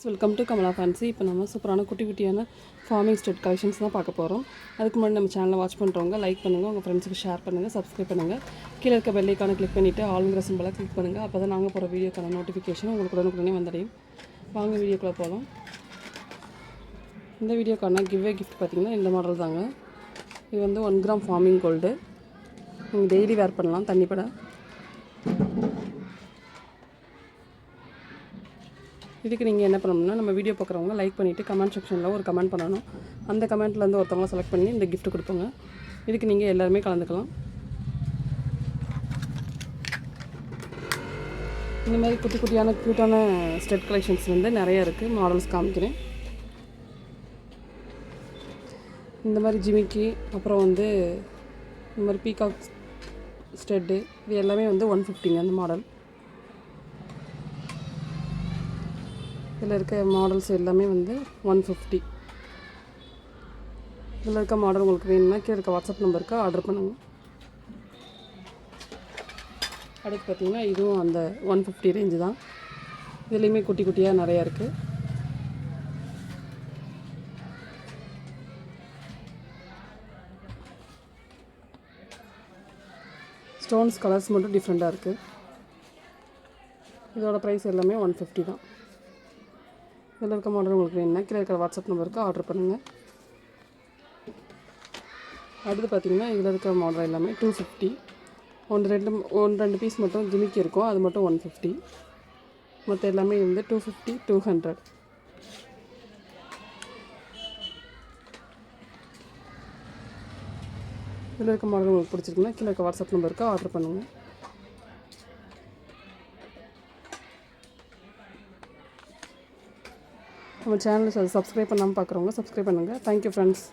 Welcome to Kamala fancy இப்போ நம்ம சூப்பரான குட்டி குட்டியான ஃபார்மிங் ஸ்டெட் கலெக்ஷன்ஸ் தான் பார்க்க போகிறோம் அதுக்கு முன்னாடி நம்ம சேனலை வாட்ச் பண்ணுறவங்க லைக் பண்ணுங்கள் உங்கள் ஃப்ரெண்ட்ஸுக்கு ஷேர் பண்ணுங்கள் சப்ஸ்கிரைப் பண்ணுங்கள் கீழே இருக்க பெல்லைக்கான கிளிக் பண்ணிவிட்டு ஆளுங்கிற சிம்பிளாக கிளிக் பண்ணுங்கள் அப்போ தான் நாங்கள் போகிற வீடியோக்கான நோட்டிஃபிகேஷன் உங்களுக்கு உடனுக்குடனே வந்தடையும். வாங்க வீடியோக்குள்ளே போகலாம் இந்த வீடியோக்கான கிவ்வே கிஃப்ட் பார்த்திங்கன்னா இந்த மாடல் தாங்க. இது வந்து ஒன் கிராம் ஃபார்மிங் கோல்டு நீங்கள் டெய்லி வேர் பண்ணலாம். தண்ணிப்பட இதுக்கு நீங்கள் என்ன பண்ணணும்னா நம்ம வீடியோ பார்க்குறவங்க லைக் பண்ணிவிட்டு கமெண்ட் செக்ஷனில் ஒரு கமெண்ட் பண்ணணும். அந்த கமெண்ட்லேருந்து ஒருத்தவங்களை செலக்ட் பண்ணி இந்த கிஃப்ட் கொடுப்போங்க இதுக்கு நீங்கள் எல்லாருமே கலந்துக்கலாம். இந்த மாதிரி குட்டி குட்டியான க்யூட்டான ஸ்டெட் கலெக்ஷன்ஸ் வந்து நிறைய இருக்குது மாடல்ஸ் காமிக்கிறேன். இந்த மாதிரி ஜிமிக்கி அப்புறம் வந்து இந்த மாதிரி பீகாக் ஸ்டெட்டு இது எல்லாமே வந்து ஒன் ஃபிஃப்டிங்க அந்த மாடல் இதில் இருக்க மாடல்ஸ் எல்லாமே வந்து ஒன் ஃபிஃப்டி இதில் இருக்க மாடல் உங்களுக்கு வேணும்னா கீழே இருக்க வாட்ஸ்அப் நம்பருக்கு ஆர்டர் பண்ணுங்கள் அடுத்து பார்த்திங்கன்னா இதுவும் அந்த ஒன் ஃபிஃப்டி ரேஞ்சு தான். இதுலேயுமே குட்டி குட்டியாக நிறையா இருக்குது ஸ்டோன்ஸ் கலர்ஸ் மட்டும் டிஃப்ரெண்ட்டாக இருக்குது இதோட ப்ரைஸ் எல்லாமே ஒன் ஃபிஃப்டி தான். இதில் இருக்க மாடல் உங்களுக்கு வேணும்னா கீழே இருக்கிற வாட்ஸ்அப் நம்பருக்கு ஆர்டர் பண்ணுங்கள் அடுத்து பார்த்தீங்கன்னா இதில் இருக்கிற மாடல் எல்லாமே டூ ஃபிஃப்டி ஒன்று ரெண்டு ஒன்று ரெண்டு பீஸ் மட்டும் ஜிமிக்கி இருக்கும். அது மட்டும் ஒன் ஃபிஃப்டி மற்ற எல்லாமே வந்து டூ ஃபிஃப்டி டூ ஹண்ட்ரட் இதில் இருக்க மாடல் உங்களுக்கு பிடிச்சிருக்குன்னா கீழே இருக்க வாட்ஸ்அப் நம்பருக்கு ஆர்டர் பண்ணுங்கள் நம்ம சேனலை சப்ஸ்கிரைப் பண்ணாமல் பார்க்குறவங்க சப்ஸ்கிரைப் பண்ணுங்கள் தேங்க்யூ ஃப்ரெண்ட்ஸ்